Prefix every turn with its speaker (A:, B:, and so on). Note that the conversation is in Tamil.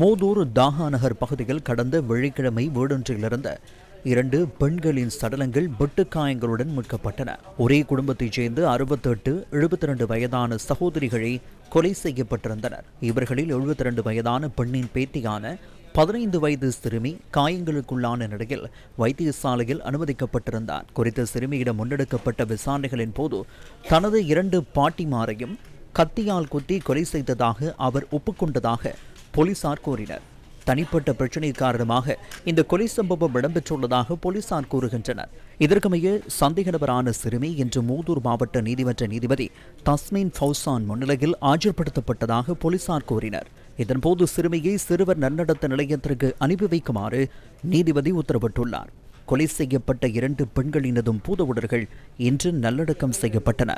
A: மோதூர் தாகா நகர் பகுதியில் கடந்த வெள்ளிக்கிழமை வீடொன்றிலிருந்த இரண்டு பெண்களின் சடலங்கள் வெட்டுக்காயங்களுடன் மீட்கப்பட்டன. ஒரே குடும்பத்தைச் சேர்ந்து அறுபத்தெட்டு எழுபத்தி ரெண்டு வயதான சகோதரிகளை கொலை செய்யப்பட்டிருந்தனர். இவர்களில் எழுபத்தி ரெண்டு வயதான பெண்ணின் பேத்தியான பதினைந்து வயது சிறுமி காயங்களுக்குள்ளான நிலையில் வைத்தியசாலையில் அனுமதிக்கப்பட்டிருந்தார். குறித்த சிறுமியிடம் முன்னெடுக்கப்பட்ட விசாரணைகளின் போது தனது இரண்டு பாட்டிமாரையும் கத்தியால் குத்தி கொலை செய்ததாக அவர் ஒப்புக்கொண்டதாக போலீசார் கூறினர். தனிப்பட்ட பிரச்சினை காரணமாக இந்த கொலை சம்பவம் இடம்பெற்றுள்ளதாக போலீசார் கூறுகின்றனர். இதற்கமைய சந்தேக நபரான சிறுமி இன்று மூதூர் மாவட்ட நீதிமன்ற நீதிபதி தஸ்மீன் ஃபவுசான் முன்னிலையில் ஆஜர்படுத்தப்பட்டதாக போலீசார் கூறினர். இதன்போது சிறுமியை சிறுவர் நன்னடத்த நிலையத்திற்கு அனுப்பி வைக்குமாறு நீதிபதி உத்தரவிட்டுள்ளார். கொலை செய்யப்பட்ட இரண்டு பெண்களினதும் பூத உடல்கள் இன்று நல்லடக்கம் செய்யப்பட்டன.